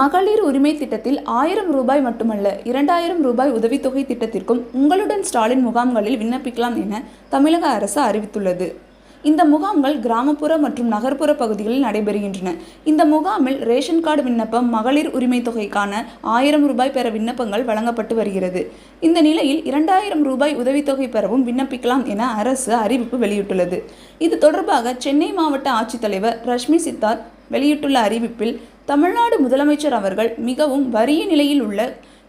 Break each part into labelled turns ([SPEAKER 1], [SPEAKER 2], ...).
[SPEAKER 1] மகளிர் உரிமை திட்டத்தில் ஆயிரம் ரூபாய் மட்டுமல்ல இரண்டாயிரம் ரூபாய் உதவித்தொகை திட்டத்திற்கும் உங்களுடன் ஸ்டாலின் முகாம்களில் விண்ணப்பிக்கலாம் என தமிழக அரசு அறிவித்துள்ளது. இந்த முகாம்கள் கிராமப்புற மற்றும் நகர்ப்புற பகுதிகளில் நடைபெறுகின்றன. இந்த முகாமில் ரேஷன் கார்டு விண்ணப்பம் மகளிர் உரிமை தொகைக்கான ஆயிரம் ரூபாய் பெற விண்ணப்பங்கள் வழங்கப்பட்டு வருகிறது. இந்த நிலையில் இரண்டாயிரம் ரூபாய் உதவித்தொகை பெறவும் விண்ணப்பிக்கலாம் என அரசு அறிவிப்பு வெளியிட்டுள்ளது. இது தொடர்பாக சென்னை மாவட்ட ஆட்சித்தலைவர் ரஷ்மி சித்தார் வெளியிட்டுள்ள அறிவிப்பில் தமிழ்நாடு முதலமைச்சர் அவர்கள் மிகவும் வறிய நிலையில் உள்ள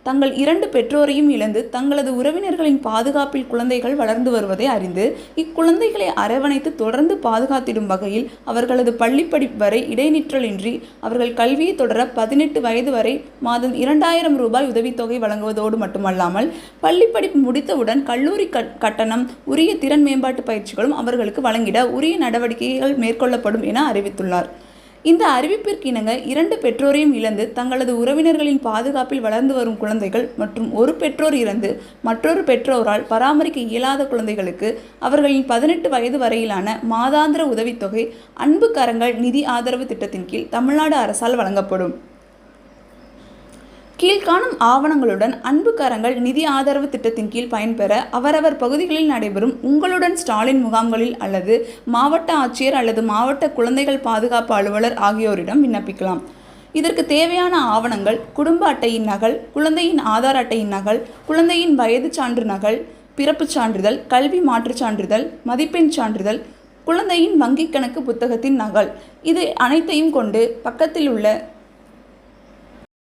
[SPEAKER 1] தங்கள் இரண்டு பெற்றோரையும் இழந்து தங்களது உறவினர்களின் பாதுகாப்பில் குழந்தைகள் வளர்ந்து வருவதை அறிந்து இக்குழந்தைகளை அரவணைத்து தொடர்ந்து பாதுகாத்திடும் வகையில் அவர்களது பள்ளிப்படிப்பு வரை இடைநிற்றலின்றி அவர்கள் கல்வியை தொடர பதினெட்டு வயது வரை மாதம் இரண்டாயிரம் ரூபாய் உதவித்தொகை வழங்குவதோடு மட்டுமல்லாமல் பள்ளிப்படிப்பு முடித்தவுடன் கல்லூரி கட்- கட்டணம் உரிய திறன் மேம்பாட்டு பயிற்சிகளும் அவர்களுக்கு வழங்கிட உரிய நடவடிக்கைகள் மேற்கொள்ளப்படும் என அறிவித்துள்ளார். இந்த அறிவிப்பிற்கு இணங்க இரண்டு பெற்றோரையும் இழந்து தங்களது உறவினர்களின் பாதுகாப்பில் வளர்ந்து வரும் குழந்தைகள் மற்றும் ஒரு பெற்றோர் இறந்து மற்றொரு பெற்றோரால் பராமரிக்க இயலாத குழந்தைகளுக்கு அவர்களின் பதினெட்டு வயது வரையிலான மாதாந்திர உதவித்தொகை அன்பு கரங்கள் நிதி ஆதரவு திட்டத்தின் கீழ் தமிழ்நாடு அரசால் வழங்கப்படும். கீழ்காணும் ஆவணங்களுடன் அன்புக்காரங்கள் நிதி ஆதரவு திட்டத்தின் கீழ் பயன்பெற அவரவர் பகுதிகளில் நடைபெறும் உங்களுடன் ஸ்டாலின் முகாம்களில் அல்லது மாவட்ட ஆட்சியர் அல்லது மாவட்ட குழந்தைகள் பாதுகாப்பு அலுவலர் ஆகியோரிடம் விண்ணப்பிக்கலாம். இதற்கு தேவையான ஆவணங்கள் குடும்ப அட்டையின் நகல் குழந்தையின் ஆதார் அட்டையின் நகல் குழந்தையின் வயது சான்று நகல் பிறப்புச் சான்றிதழ் கல்வி மாற்றுச் சான்றிதழ் மதிப்பெண் சான்றிதழ் குழந்தையின் வங்கிக் கணக்கு புத்தகத்தின் நகல். இது அனைத்தையும் கொண்டு பக்கத்தில் உள்ள